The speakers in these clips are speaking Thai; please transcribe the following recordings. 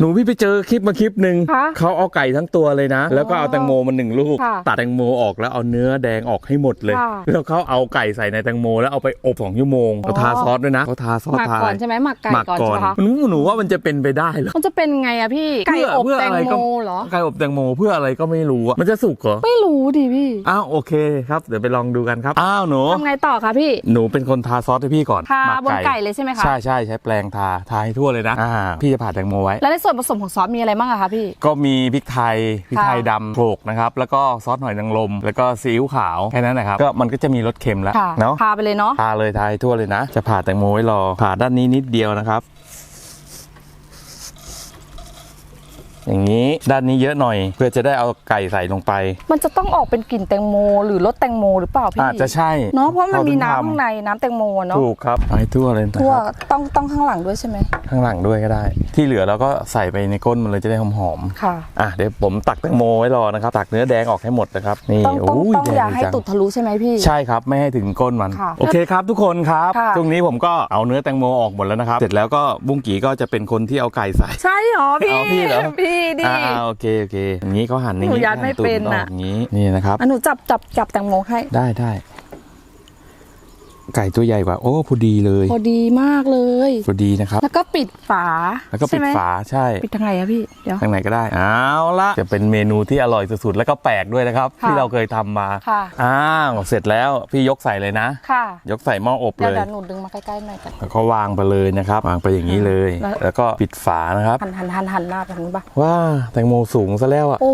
หนูพี่ไปเจอคลิปมาคลิปหนึ่งคะเขาเอาไก่ทั้งตัวเลยนะ แล้วก็เอาแตงโมมันหนึ่งลูก ค่ะตัดแตงโมออกแล้วเอาเนื้อแดงออกให้หมดเลย ค่ะ แล้วเขาเอาไก่ใส่ในแตงโมแล้วเอาไปอบสองชั่วโมงเขาทาซอสด้วยนะเขาทาซอสหมักทาก่อนใช่ไหมหมักไก่หมักก่อนก่อใช่นไหมคะหนูหนูว่ามันจะเป็นไปได้เหรอมันจะเป็นไงอะพี่ไก่เพื่ออบเพื่อแตงอะไรโมก็เหรอ ไก่อบแตงโมเพื่ออะไรก็ไม่รู้อะมันจะสุกเหรอไม่รู้ดิพี่อ้าวโอเคครับเดี๋ยวไปลองดูกันครับอ้าวหนูทำไงต่อคะพี่ หนูเป็นคนทาซอสให้พี่ก่อนทาหมับนไก่เลยใช่ไหมคะ ใช่ใช่ใช้แปรงทาทาให้ทั่วเลยนะอ่าพี่จะผ่าแตงโมไว้ แล้วในส่วนผสมของซอสมีอะไรบ้างอะคะพี่ ก็มีพริกไทยพริกไทยค่ะดำโขลกนะครับ แล้วก็ซอสหอยนางรมแล้วก็ซีอิ๊วขาวแค่นั้นนะครับก็มันก็จะมีรสเค็มแล้วค่ะเนาะพาไปเลยเนาะ ทาเลยทาให้ทั่วเลยนะ จะผ่าแตงโมไว้รอผ่าด้านนี้นิดเดียวนะครับ อย่างนี้ด้านนี้เยอะหน่อย เพื่อจะได้เอาไก่ใส่ลงไป มันจะต้องออกเป็นกลิ่นแตงโม หรือรสแตงโมหรือเปล่าพี่อาจจะใช่เนาะเพราะมันมีน้ำเท่ข้างในน้ำแตงโมเนาะถูกครับเอาให้ทั่วเลยนะทั่วครับต้องต้องข้างหลังด้วยใช่ไหมข้างหลังด้วยก็ได้ ที่เหลือเราก็ใส่ไปในก้นมันเลยจะได้หอมค่ะๆอะเดี๋ยวผมตักแตงโมไว้รอนะครับ ตักเนื้อแดงออกให้หมดนะครับ นี่ต้องต้องโอ้ยต้องแดงอย่าให้จังตุดทะลุใช่ไหมพี่ ใช่ครับไม่ให้ถึงก้นมัน ค่ะโอเคครับทุกคนครับค่ะ ช่วงนี้ผมก็เอาเนื้อแตงโมออกหมดแล้วนะครับ เสร็จแล้วก็บุ้งกีก็จะเป็นคนที่เอาไก่ใส่ ใช่หรอพี่เอาพี่เหรอ พี่ดิอ่าโอเคโอเคอย่างนี้เขาหั่นอย่างหนูนี้ยัดไม่หั่ตูดเป็นออกน่ะ อย่างนี้นี่นะครับอะหนูจับจับจับแตงโมให้ได้ได้ ไก่ตัวใหญ่กว่า โอ้พอดีเลยพอดีมากเลยพอดีนะครับ แล้วก็ปิดฝาแล้วก็ปิดใช่ไหมฝาใช่ ปิดทางไหนอะพี่เดี๋ยวทางไหนก็ได้เอาละจะเป็นเมนูที่อร่อยสุดๆแล้วก็แปลกด้วยนะครับค่ะที่เราเคยทำมาค่ะอ้าวเสร็จแล้วพี่ยกใส่เลยนะค่ะ ยกใส่หม้ออบเดี๋เลยวยเดี๋ยวหนูดึงมาใกล้ๆหน่อยกันแล้วก็วางไปเลยนะครับ วางไปอย่างนี้เลย แล้วแล้วก็ปิดฝานะครับหันหันหันหันหน้าไปทางนู้นปะว้าแตงโมสูงซะแล้วอะโอ้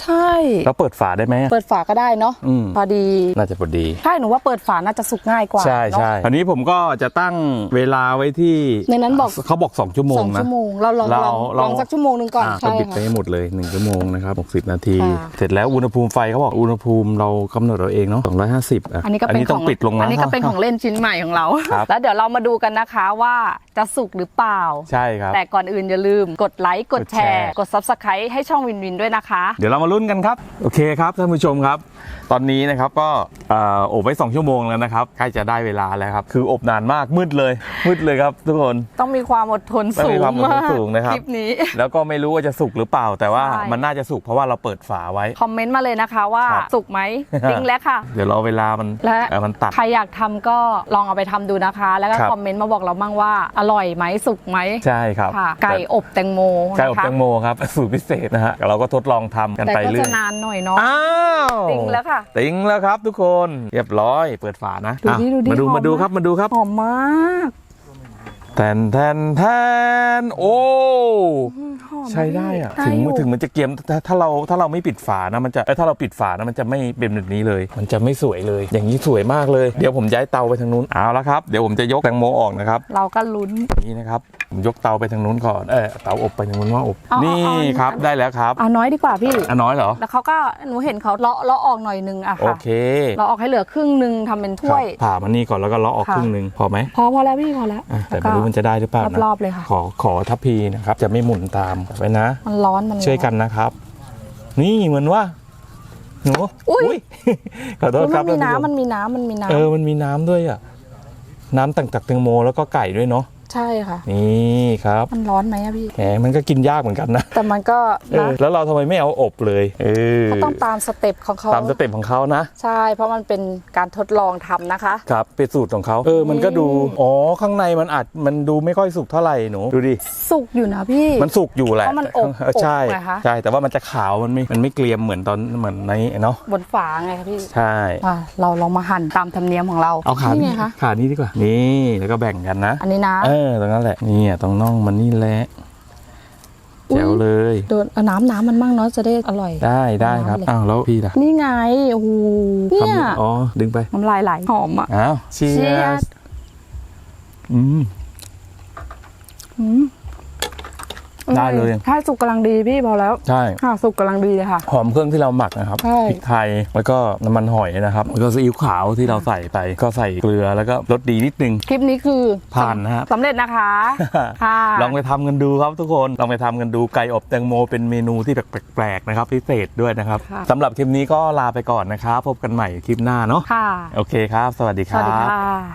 ใช่แล้วเปิดฝาได้ไหมอะเปิดฝาก็ได้เนาะอืมพอดีน่าจะพอดีใช่หนูว่าเปิดฝาน่าจะสุกง่ายกว่าใช่เนอะใช่อันนี้ผมก็จะตั้งเวลาไว้ที่ในนั้นบอกเขาบอก 2 ชั่วโมสงองนะชั่วโมงเราลองเราลองเราลองสักชั่วโมงหนึ่งก่อนอ่าก็ใช่บิดไปค่ะให้หมดเลย 1 ชั่วโมงนะครับ 60 นาทีค่ะเสร็จแล้วอุณหภูมิไฟเขาบอกอุณหภูมิเรากำหนดเราเองเนาะ250อะอันนี้ก็เป็นต้ขอองงปิดลงนะอันนี้ก็เป็นของเล่นชิ้นใหม่ของเราครับแล้วเดี๋ยวเรามาดูกันนะคะว่าจะสุกหรือเปล่าใช่ครับแต่ก่อนอื่นอย่าลืมกดไลค์กดแชกดแชร์ร์กด Subscribe ให้ช่องวินวินด้วยนะคะ เดี๋ยวเรามาลุ้นกันครับโอเคครับท่านผู้ชมครับ ตอนนี้นะครับก็เอ่ออบไว้ 2 ชั่วโมงแล้วนะครับใกล้จะได้เวลาแล้วครับ คืออบนานมากมืดเลย มืดเลยครับ ทุกคนต้องมีความอดทนต้องสูมีงความอดทนมากสูงนะครับคลิปนี้ แล้วก็ไม่รู้ว่าจะสุกหรือเปล่า แต่ว่าใช่มันน่าจะสุกเพราะว่าเราเปิดฝาไว้ คอมเมนต์มาเลยนะคะว่าครับสุกไหมติ้งแล้วค่ะ เดี๋ยวรอเวลามันและเอ่อมันตัดใครอยากทำก็ลองเอาไปทำดูนะคะ แล้วก็ครับคอมเมนต์มาบอกเราบ้างว่าอร่อยไหมสุกไหมใช่ครับค่ะไก่อบแตงโมไก่อบนะคะแตงโมครับสูตรพิเศษนะฮะเราก็ทดลองทำกันแต่ไปก็เรื่อจะยนานหน่อยเนาะอ้าวติ้งแล้วค่ะติ้งแล้วครับทุกคนเรียบร้อยเปิดฝานะดูดิอะดูดิมาดูหอมมาดูมากครับมาดูครับ หอมมากแทนแทนแทนโอ้หอมใช้ได้อะได้ถึงอยู่ถึงมันจะเกรียมถ้าถ้าเราถ้าเราไม่ปิดฝานะมันจะเอ้ยถ้าเราปิดฝานะมันจะไม่เป็นแบบนี้เลย มันจะไม่สวยเลย อย่างนี้สวยมากเลย เดี๋ยวผมย้ายเตาไปทางนู้นเอาละครับ เดี๋ยวผมจะยกแตงโมออกนะครับ เราก็ลุ้นนี่นะครับ ผมยกเตาไปทางนู้นก่อนเออเตาอบไปทางนู้นว่าอบ เอาเอานี่เอาครับได้แล้วครับเอาน้อยดีกว่าพี่ อันน้อยเหรอ แล้วเขาก็หนูเห็นเขาเลาะเลาะออกหน่อยนึงอะโอค่ะเคเลาะออกให้เหลือครึ่งหนึ่งทำเป็นถ้วย ครับผ่ามันนี่ก่อนแล้วก็เลาะออกค่ะ ครึ่งหนึ่งพอไหมพอพอแล้วพี่พอแล้วอะแต่แล้วไม่รู้มันจะได้หรือเปล่านะรอบๆเลยค่ะ ขอขอทัพพีนะครับ จะไม่หมุนตามไว้นะ มันร้อนมันร้อ ช่วยกันนะครับ นี่เหมือนว่าหนูอุ๊ยอุ๊ยขอโทษอุ๊ยคมัรับนมีท่าผู้ชน้ำมันมีน้ำมันมีน้เออมันมีน้ำด้วยอะ น้ำต่างจากแตงโมแล้วก็ไก่ด้วยเนาะำ ใช่ค่ะ นี่ครับ มันร้อนไหมอะพี่แหมมันก็กินยากเหมือนกันนะแต่มันก็เอนะอแล้วเราทำไมไม่เอาอบเลยเออเขาต้องตามสเต็ปของเขาตามสเต็ปของเขานะ ใช่ เพราะมันเป็นการทดลองทำนะคะ ครับเป็นสูตรของเขาเออมันก็ดู อ๋อ ข้างในมันอาจมันดูไม่ค่อยสุกเท่าไหร่หนูดูดิ สุกอยู่นะพี่ มันสุกอยู่แหละเพราะมันอบเออใช่อบไงคะ ใช่ แต่ว่ามันจะขาวมันไม่มันไม่เกรียมเหมือนตอนเหมือนในเนาะบนฝาไงคะพี่ใช่ อะเราลองมาหั่นตามธรรมเนียมของเราเอาขานี่นี่ไงคะขานี่ดีกว่า นี่แล้วก็แบ่งกันนะ อันนี้นะ เออตรงนั้นแหละนี่อะตรงน่องมันนี่แหละอุ๊ยแจ๋วเลยโดนเอาน้ำน้ำมันมั่งเนาะจะได้อร่อย ได้ได้ครับเอาเลยอ้าวแล้วพี่ล่ะนี่ไงโอ้โหเนี่ยทำอ๋อดึงไปน้ำลายไหลหอมอะอ้าวเชีย Cheers ร์อืมอืม ได้เลยใช่สุกกำลังดีพี่พอแล้วใช่ค่ะสุกกำลังดีเลยค่ะ หอมเครื่องที่เราหมักนะครับใช่ พริกไทยแล้วก็น้ำมันหอยนะครับแล้วก็ซีอิ๊วขาวที่เราใส่ไป ก็ใส่เกลือแล้วก็รสดีนิดนึง คลิปนี้คือผ่านนะฮะ สำเร็จนะคะค่ะลองไปทำกันดูครับทุกคนลองไปทำกันดูไก่อบแตงโมเป็นเมนูที่แปลกๆนะครับพิเศษด้วยนะครับค่ะ สำหรับคลิปนี้ก็ลาไปก่อนนะครับพบกันใหม่คลิปหน้าเนาะค่ะ โอเคครับ สวัสดีสครัวัสดีบค่ะ